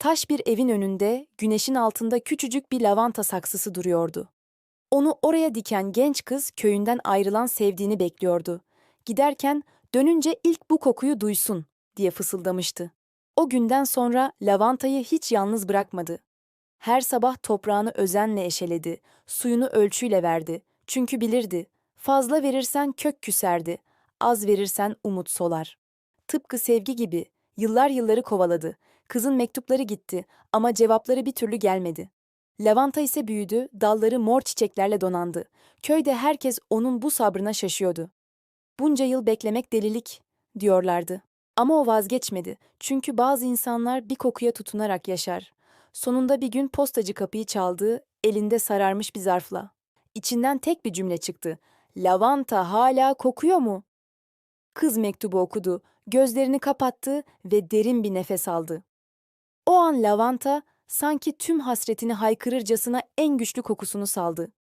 Taş bir evin önünde, güneşin altında küçücük bir lavanta saksısı duruyordu. Onu oraya diken genç kız köyünden ayrılan sevdiğini bekliyordu. Giderken dönünce ilk bu kokuyu duysun diye fısıldamıştı. O günden sonra lavantayı hiç yalnız bırakmadı. Her sabah toprağını özenle eşeledi, suyunu ölçüyle verdi. Çünkü bilirdi, fazla verirsen kök küserdi, az verirsen umut solar. Tıpkı sevgi gibi yıllar yılları kovaladı. Kızın mektupları gitti ama cevapları bir türlü gelmedi. Lavanta ise büyüdü, dalları mor çiçeklerle donandı. Köyde herkes onun bu sabrına şaşıyordu. Bunca yıl beklemek delilik, diyorlardı. Ama o vazgeçmedi. Çünkü bazı insanlar bir kokuya tutunarak yaşar. Sonunda bir gün postacı kapıyı çaldı, elinde sararmış bir zarfla. İçinden tek bir cümle çıktı. Lavanta hala kokuyor mu? Kız mektubu okudu, gözlerini kapattı ve derin bir nefes aldı. O an lavanta sanki tüm hasretini haykırırcasına en güçlü kokusunu saldı.